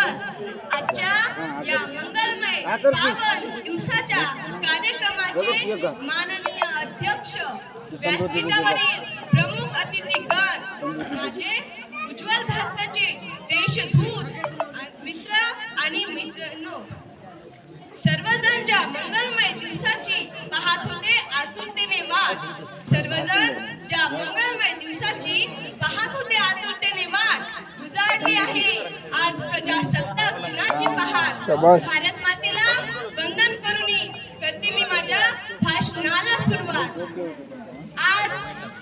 दिवस. आजच्या या मंगलमय पावन दिवसाच्या कार्यक्रमाचे माननीय अध्यक्ष व्यासपीठावरील प्रमुख अतिथीगण माझे उज्ज्वल भारताचे देशदूत मित्र आणि मित्रांनो. सर्वजण ज्या मंगलमय दिवसाची पाहत होते आतुरतेने वाट. सर्वजण ज्या मंगलमय दिवसाची पाहत होते आतुरतेने वाट उजाडली आहे आज प्रजासत्ताक दिनाची पहाट शाबास. भारत मातेला वंदन करून करते मी माझ्या भाषणाला सुरुवात. आज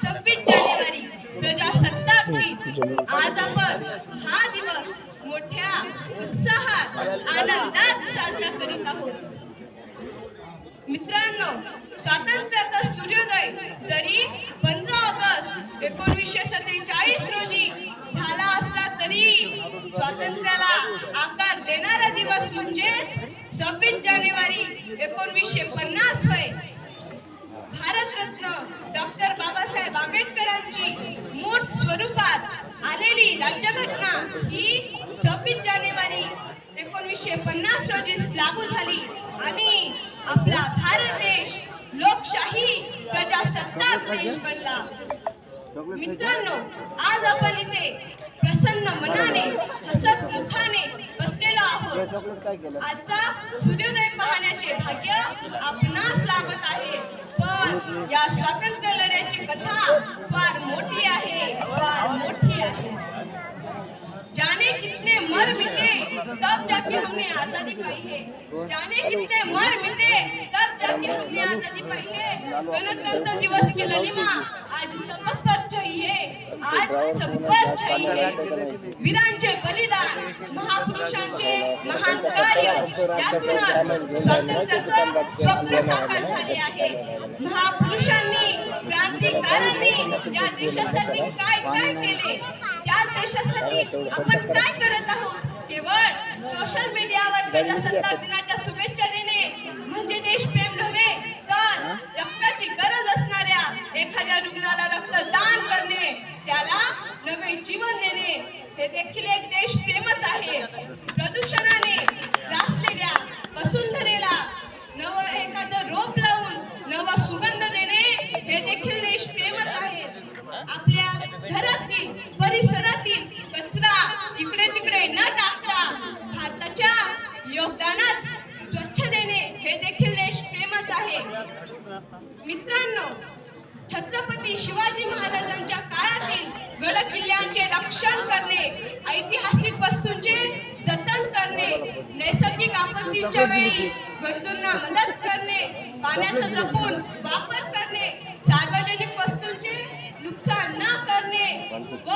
सव्वीस जानेवारी प्रजासत्ताक दिन. आज आपण हा दिवस मोठ्या उत्साहात आनंदात साजरा करीत आहोत. मित्रांनो स्वातंत्र्याचा स्वातंत्र्याला आकार देणारा दिवस म्हणजेच सव्वीस जानेवारी एकोणवीसशे पन्नास होय. भारतरत्न डॉक्टर बाबासाहेब आंबेडकरांची मूर्त स्वरूपात आलेली राज्यघटना ही सव्वीस जानेवारी एकोणीसशे पन्नास रोजी लागू झाली आणि आपला भारत देश लोकशाही प्रजासत्ताक देश बनला. मित्रांनो आज आपण इथे प्रसन्न मनाने हसत मुखाने बसलेलो आहोत. आजचा सूर्योदय पाहण्याचे भाग्य आपणास लाभत आहे. पण या स्वातंत्र्य लढ्याची कथा फार मोठी आहे फार मोठी आहे. जाने कितने मर मिटे तब जाके हमने आजादी पाई है जाने कितने मर मिटे तब जाके हमने आजादी पाई है गणतंत्र दिवस की ललिमा आज सबक आज वीरांचे बलिदान महापुरुषांचे महान कार्य यातूनच स्वातंत्र्याचं स्वप्न साकार झाले आहे. महापुरुषांनी क्रांतिकारांनी या देशासाठी काय काय केले त्या देशासाठी आपण काय करत आहोत? केवळ सोशल मीडियावर प्रजासत्ताक दिनाच्या देखील एक देश प्रेमच आहे. प्रदूषणाने ग्रासलेल्या वसुंधरेला नव एखादं रोप लावून नवा सुगंध देणे हे देखील देश प्रेमच आहे. आपल्या घरातील परिसरातील कचरा इकडे तिकडे न टाकता भारताच्या योगदानात स्वच्छ देणे हे देखील देश प्रेमच आहे. मित्रांनो छत्रपती शिवाजी महाराजांच्या काळातील गड किल्ल्यांचे ऐतिहासिक वस्तूंचे जतन करणे नैसर्गिक आपत्तीच्या वेळी गरजूंना मदत करणे पाण्याचा जपून वापर करणे सार्वजनिक वस्तूंचे नुकसान न करणे व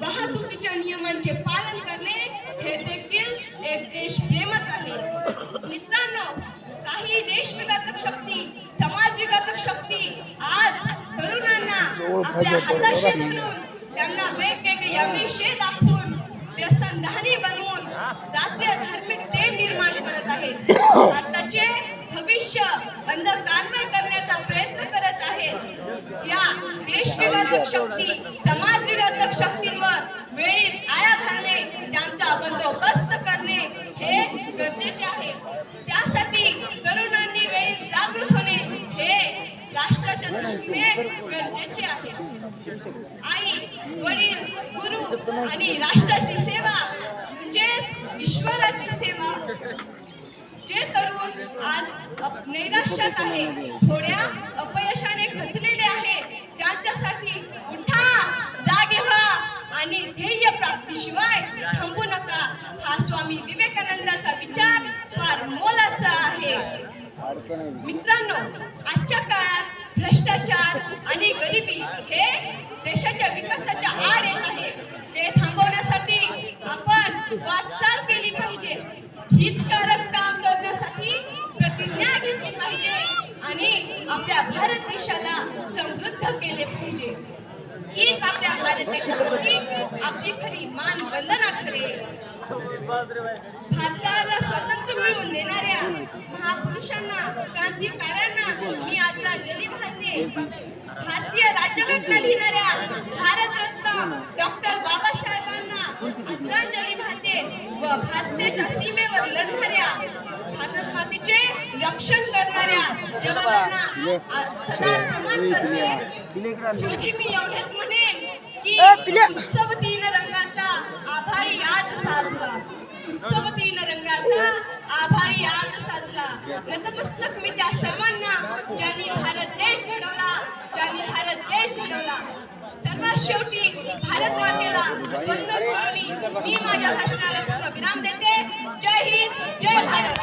वाहतुकीच्या नियमांचे पालन करणे हे देखील एक देश प्रेमच आहे. मित्रांनो काही देशविघातक शक्ती समाज विघातक शक्ती आज तरुणांना आपल्या हाताशी धरून त्यांना वेगवेगळे अमिषे दाखवून व्यसंधानी बनवून जातीय धार्मिक देव निर्माण करत आहेत. भारताचे भविष्य अंधकारमय करण्याचा प्रयत्न करत आहेत. या देश विरोधक शक्ती समाज विरोधक शक्ती राष्ट्राच्या दृष्टीने गरजेचे आहे. आई वडील गुरु आणि राष्ट्राची सेवा म्हणजे ईश्वराची सेवा. जे तरुण आज नैराश्यात आहे थोड्या अपयशाने खचलेले आहे त्यांच्यासाठी उठा जागे व्हा आणि ध्येय प्राप्तीशिवाय थांबू नका. हा स्वामी विवेकानंदाचा विचार फार मोलाचा मित्रांनो आजच्या काळात भ्रष्टाचार आणि गरिबी हे देशाच्या विकासाच्या आड येत आहे. ते थांबवण्यासाठी आपण वाटचाल केली पाहिजे. हितकारक काम करण्यासाठी प्रतिज्ञा घेतली पाहिजे आणि आपल्या भारत देशाला समृद्ध केले पाहिजे. हीच आपल्या भारत देशासाठी आपली खरी मान वंदना भारताला स्वातंत्र्य मिळवून देणाऱ्या महापुरुषांना क्रांतिकारांना मी आदरांजली वाहते भारतीय राज्यघटना लिहिणाऱ्या भारतरत्न डॉक्टर बाबासाहेबांना आदरांजली वाहते व भारताच्या सीमेवर लढणाऱ्या भारत मातेचे रक्षण करणाऱ्या जवानांना सदा सन्मान करते मी एवढेच म्हणेन की उत्सव तीन रंगाचा आभाळी आज साजला उत्सव तीन रंगाचा आभारी आज साजला. नतमस्तक मी त्या सर्वांना ज्यांनी भारत देश घडवला ज्यांनी भारत देश घडवला. सर्वात शेवटी भारत मातेला वंदन करून मी माझ्या भाषणाला पूर्ण विराम देते. जय हिंद जय भारत.